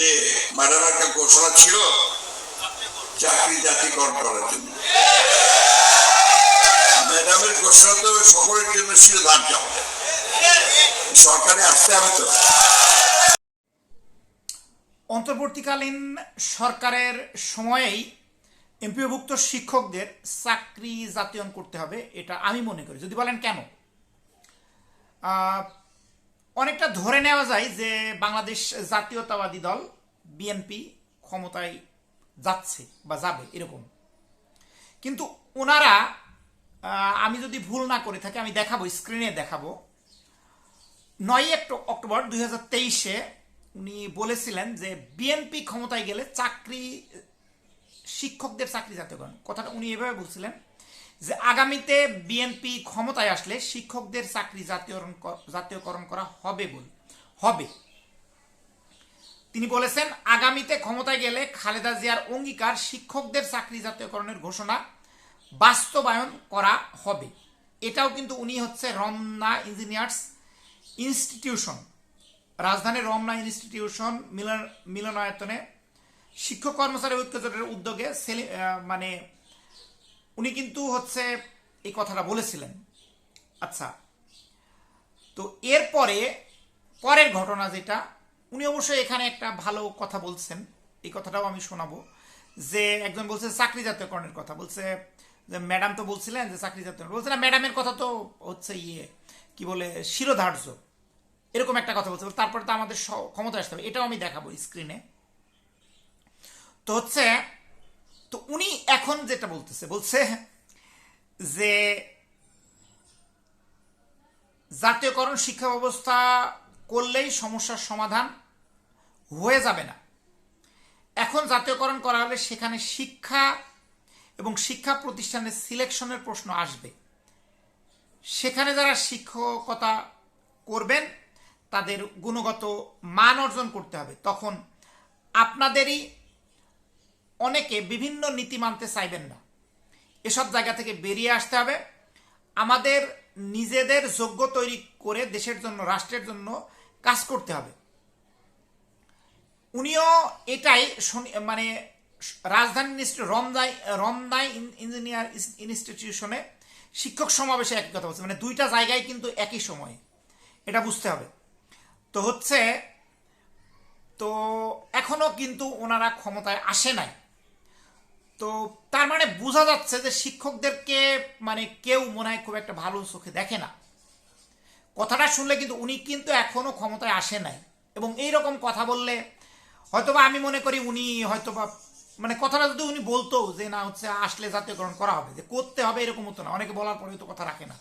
যে ম্যাডাম একটা ঘোষণা ছিল, চাকরি জাতিকরণ করার জন্য। ম্যাডামের ঘোষণা তো সকলের জন্য ছিল ধার্য। সরকারে আসতে হবে তো। অন্তর্বর্তীকালীন সরকারের সময়েই এমপিওভুক্ত শিক্ষকদের চাকরি জাতীয়ন করতে হবে, এটা আমি মনে করি। যদি বলেন কেন? অনেকটা ধরে নেওয়া যায় যে বাংলাদেশ জাতীয়তাবাদী দল, বিএনপি ক্ষমতায় যাচ্ছে বা যাবে, এরকম। কিন্তু ওনারা আমি যদি ভুল না করে থাকি, আমি দেখাবো, স্ক্রিনে দেখাবো। নয় অক্টোবর দুই হাজার তেইশে উনি বলেছিলেন যে বিএনপি ক্ষমতায় গেলে চাকরি, শিক্ষকদের চাকরি জাতীয়করণ কথাটা উনি এভাবে বলছিলেন যে আগামীতে বিএনপি ক্ষমতায় আসলে শিক্ষকদের চাকরি জাতীয়করণ জাতীয়করণ করা হবে বল হবে। তিনি বলেছেন, আগামীতে ক্ষমতায় গেলে খালেদা জিয়ার অঙ্গীকার শিক্ষকদের চাকরি জাতীয়করণের ঘোষণা বাস্তবায়ন করা হবে। এটাও কিন্তু উনি হচ্ছে রমনা ইঞ্জিনিয়ার্স ইনস্টিটিউশন, রাজধানীর রমনা ইনস্টিটিউশন মিলন, মিলনায়তনে শিক্ষক কর্মচারী ঐক্য জোটের উদ্যোগে মানে উনি কিন্তু হচ্ছে এই কথাটা বলেছিলেন। আচ্ছা তো এরপরে পরের ঘটনা যেটা, উনি অবশ্যই এখানে একটা ভালো কথা বলছেন। এই কথাটাও আমি শোনাবো। যে একজন বলছে চাকরি জাতীয়করণের কথা, বলছে যে ম্যাডাম তো বলছিলেন যে চাকরি জাতীয়করণ, বলছে না, ম্যাডামের কথা তো হচ্ছে ইয়ে কি বলে, শিরোধার্য। এরকম একটা কথা বলছে। তারপরে তো আমাদের ক্ষমতা আসতে হবে। এটাও আমি দেখাবো স্ক্রিনে তো হচ্ছে যেটা বলতেছে, বলছে যে জাতীয়করণ শিক্ষা ব্যবস্থা করলেই সমস্যার সমাধান হয়ে যাবে না। এখন জাতীয়করণ করা হলে সেখানে শিক্ষা এবং শিক্ষা প্রতিষ্ঠানের সিলেকশনের প্রশ্ন আসবে। সেখানে যারা শিক্ষকতা করবেন, তাদের গুণগত মান অর্জন করতে হবে। তখন আপনাদেরই অনেকে বিভিন্ন নীতি মানতে চাইবেন না। এসব জায়গা থেকে বেরিয়ে আসতে হবে। আমাদের নিজেদের যোগ্য তৈরি করে দেশের জন্য, রাষ্ট্রের জন্য কাজ করতে হবে। উনিও এটাই মানে রাজধানী রমদাই রমদাই ইঞ্জিনিয়ার ইনস্টিটিউশনে শিক্ষক সমাবেশে একই কথা বলছে। মানে দুইটা জায়গায় কিন্তু একই সময়ে। এটা বুঝতে হবে। তো হচ্ছে, তো এখনও কিন্তু ওনারা ক্ষমতায় আসে নাই। তো তার মানে বোঝা যাচ্ছে যে শিক্ষকদেরকে মানে কেউ মনে হয় খুব একটা ভালো চোখে দেখে না। কথাটা শুনলে কিন্তু উনি কিন্তু এখনও ক্ষমতায় আসে নাই এবং এই রকম কথা বললে হয়তোবা আমি মনে করি উনি হয়তোবা মানে কথাটা যদি উনি বলতো যে না হচ্ছে আসলে জাতীয়করণ করা হবে, যে করতে হবে এরকম হতো না, অনেকে বলার পরে তো কথা রাখে না।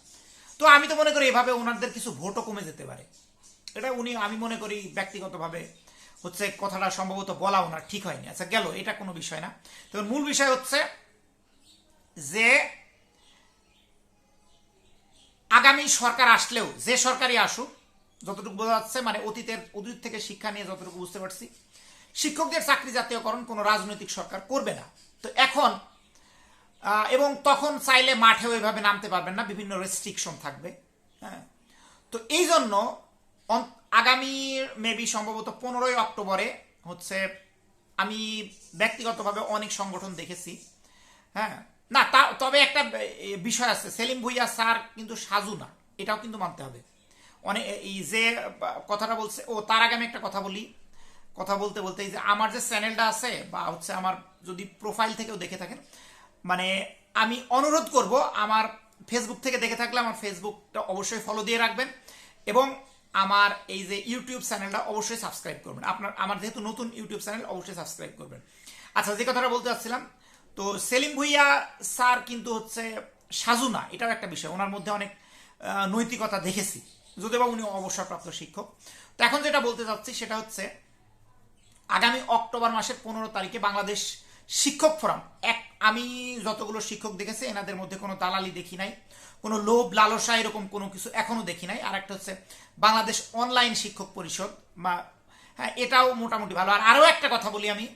তো আমি তো মনে করি এভাবে ওনাদের কিছু ভোটও কমে যেতে পারে। এটা উনি আমি মনে করি ব্যক্তিগতভাবে হচ্ছে কথাটা সম্ভবত বলা ওনার ঠিক হয়নি। আচ্ছা গেল, এটা কোনো বিষয় না। তো মূল বিষয় হচ্ছে যে আগামী সরকার আসলেও, যে সরকারই আসুক, যতটুকু বোঝা যাচ্ছে মানে অতীতের অতীত থেকে শিক্ষা নিয়ে যতটুকু বুঝতে পারছি, শিক্ষকদের চাকরি জাতীয়করণ কোনো রাজনৈতিক সরকার করবে না। তো এখন এবং তখন চাইলে মাঠেও এভাবে নামতে পারবেন না, বিভিন্ন রেস্ট্রিকশন থাকবে হ্যাঁ। তো এই জন্য আগামী মেবি সম্ভবত পনেরোই অক্টোবরে হচ্ছে আমি ব্যক্তিগতভাবে অনেক সংগঠন দেখেছি। হ্যাঁ? না, তা, তবে একটা বিষয় আছে। সেলিম ভুইয়া স্যার কিন্তু সাজু না, এটাও কিন্তু মানতে হবে। অনেক এই যে কথাটা বলছে, ও, তার আগে আমি একটা কথা বলি। কথা বলতে বলতে এই যে, আমার যে চ্যানেলটা আছে, বা হচ্ছে আমার যদি প্রোফাইল থেকেও দেখে থাকেন মানে আমি অনুরোধ করব, আমার ফেসবুক থেকে দেখে থাকলে আমার ফেসবুকটা অবশ্যই ফলো দিয়ে রাখবেন। এবং আমার এই যে ইউটিউব চ্যানেলটা অবশ্যই সাবস্ক্রাইব করবেন। আপনার, আমার যেহেতু নতুন ইউটিউব চ্যানেল অবশ্যই সাবস্ক্রাইব করবেন। আচ্ছা যে কথাটা বলতে চাচ্ছিলাম, তো সেলিম ভুইয়া স্যার কিন্তু হচ্ছে সাজু না, এটাও একটা বিষয়। ওনার মধ্যে অনেক নৈতিকতা দেখেছি। যদিও বা উনি অবসরপ্রাপ্ত শিক্ষক। তো এখন যেটা বলতে চাচ্ছি, সেটা হচ্ছে আগামী অক্টোবর মাসের পনেরো তারিখে বাংলাদেশ শিক্ষক ফোরাম, এক আমি যতগুলো শিক্ষক দেখেছি, এনাদের মধ্যে কোনো দালালি দেখি নাই, কোনো লোভ, লালসা এরকম কোনো কিছু এখনও দেখি নাই। আর একটা হচ্ছে বাংলাদেশ অনলাইন শিক্ষক পরিষদ বা হ্যাঁ এটাও মোটামুটি ভালো। আর আরও একটা কথা বলি আমি।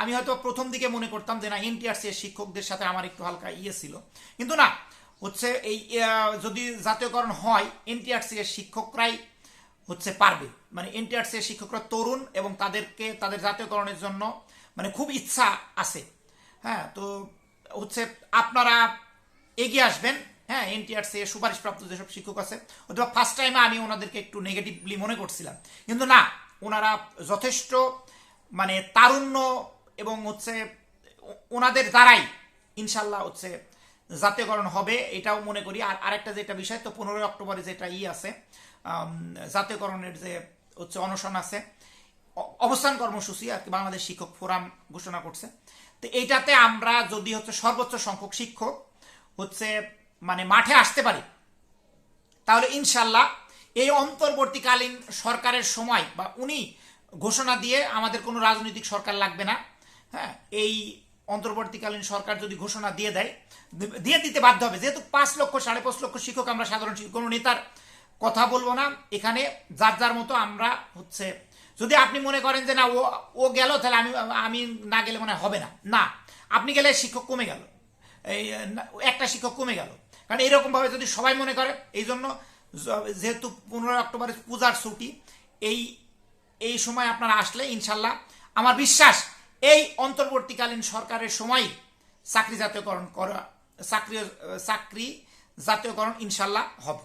আমি হয়তো প্রথম দিকে মনে করতাম যে না, এনটিআরসি এর শিক্ষকদের সাথে আমার একটু হালকা ইয়ে ছিল। কিন্তু না, হচ্ছে এই যদি জাতীয়করণ হয়, এনটিআরসি এর শিক্ষকরাই হচ্ছে পারবে। মানে এনটিআরসি এর শিক্ষকরা তরুণ এবং তাদেরকে, তাদের জাতীয়করণের জন্য মানে খুব ইচ্ছা আছে। হ্যাঁ তো হচ্ছে আপনারা এগিয়ে আসবেন। হ্যাঁ এনটিআরসি সুপারিশপ্রাপ্ত যেসব শিক্ষক আছে, অথবা ফার্স্ট টাইমে আমি ওনাদেরকে একটু নেগেটিভলি মনে করছিলাম। কিন্তু না, ওনারা যথেষ্ট মানে তারুণ্য এবং হচ্ছে ওনাদের দ্বারাই ইনশাল্লাহ হচ্ছে জাতীয়করণ হবে, এটাও মনে করি। আর আরেকটা যেটা বিষয়, তো পনেরোই অক্টোবরে যেটা ই আছে জাতীয়করণের যে হচ্ছে অনশন আছে অবস্থান কর্মসূচি আর কি বাংলাদেশ শিক্ষক ফোরাম ঘোষণা করছে। তো এইটাতে আমরা যদি হচ্ছে সর্বোচ্চ সংখ্যক শিক্ষক হচ্ছে মানে মাঠে আসতে পারি, তাহলে ইনশাল্লাহ এই অন্তর্বর্তীকালীন সরকারের সময় বা উনি ঘোষণা দিয়ে আমাদের কোনো রাজনৈতিক সরকার লাগবে না হ্যাঁ? এই অন্তর্বর্তীকালীন সরকার যদি ঘোষণা দিয়ে দেয়, দিয়ে দিতে বাধ্য হবে। যেহেতু পাঁচ লক্ষ, সাড়ে পাঁচ লক্ষ শিক্ষক আমরা সাধারণ কোনো নেতার কথা বলব না। এখানে যার যার মতো আমরা হচ্ছে যদি আপনি মনে করেন যে না, ও ও গেল, তাহলে আমি আমি না গেলে মনে হবে না। না, আপনি গেলে শিক্ষক কমে গেল। এই একটা শিক্ষক কমে গেল। কারণ এরকম ভাবে যদি সবাই মনে করে এই জন্য যেহেতু পনেরোই অক্টোবরের পূজার ছুটি, এই এই সময় আপনারা আসলে ইনশাল্লাহ, আমার বিশ্বাস, এই অন্তর্বর্তীকালীন সরকারের সময় চাকরি জাতীয়করণ করা, চাকরি চাকরি জাতীয়করণ ইনশাল্লাহ হবে।